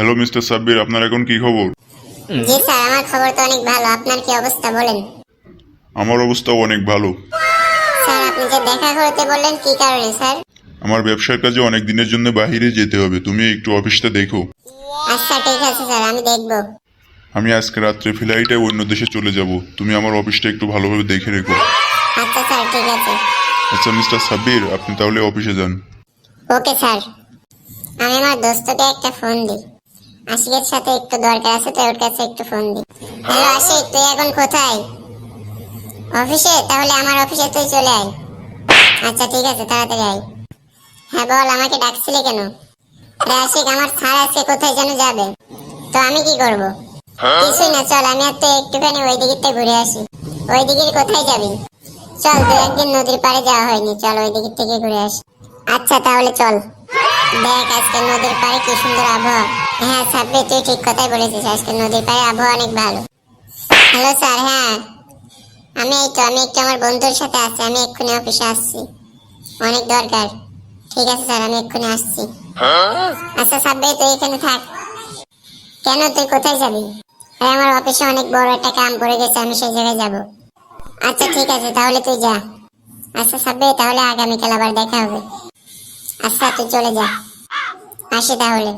Hello mister Sabbir আপনার এখন কি খবর? জি স্যার আমার খবর তো অনেক ভালো। আপনার কি অবস্থা বলেন? আমার অবস্থাও অনেক ভালো। স্যার আপনি যে দেখা করতে বললেন কি কারণে স্যার? আমার ব্যবসার কাজে অনেক দিনের জন্য বাইরে যেতে হবে। তুমি একটু অফিসটা দেখো। আচ্ছা ঠিক আছে স্যার আমি দেখব। আমি আজকে রাত্রে ফ্লাইটে অন্য দেশে চলে যাব। তুমি আমার অফিসটা একটু ভালোভাবে দেখে রেখো। আচ্ছা স্যার ঠিক আছে। আচ্ছা মিস্টার সাব্বির আপনি তাহলে অফিসে যান। Okay sir. আমি আমার দোস্তকে একটা ফোন দিই। আশিকের সাথে একটু দরকার আছে, তো ওর কাছে একটু ফোন দিই। হ্যালো, আশিক, তুই এখন কোথায়? অফিসে? তাহলে আমার অফিসে তুই চলে আয়। আচ্ছা ঠিক আছে, তাড়াতাড়ি আয়। হ্যাঁ বল, আমাকে ডাকছিলে কেন? আরে, আশিক, আমার স্যার আজকে কোথায় যেন যাবে। তো আমি কি করব? কিছুই না, চল, আমি আর তো একটুখানি ওই দিকটা ঘুরে আসি। ওই দিকের কোথায় যাবি? চল, দু একদিন নদীর পাড়ে যাওয়া হয়নি, চল, ওই দিকের থেকে ঘুরে আসি। আচ্ছা তাহলে চল। দেখ, আজকে নদীর পাড়ে কি সুন্দর আবহাওয়া। হ্যাঁ সাব্বির তুই ঠিক কথাই বলেছিস। আজকে নদীর পাড়ে আবহাওয়া অনেক ভালো। হ্যালো স্যার হ্যাঁ। আমি এই তো, আমি একটু আমার বন্ধুর সাথে আছি। আমি এক্ষুনি অফিসে আসছি। অনেক দরকার। ঠিক আছে স্যার আমি এক্ষুনি আসছি। আচ্ছা সাব্বির তুই এখানে থাক। কেন, তুই কোথায় যাবি? আরে, আমার অফিসে অনেক বড় একটা কাম পড়ে গেছে, আমি সেই জায়গায় যাব। আচ্ছা ঠিক আছে, তাহলে তুই যা। আচ্ছা সাব্বির তাহলে আগামীকাল আবার দেখা হবে। আচ্ছা তুই চলে যা। আসি তাহলে।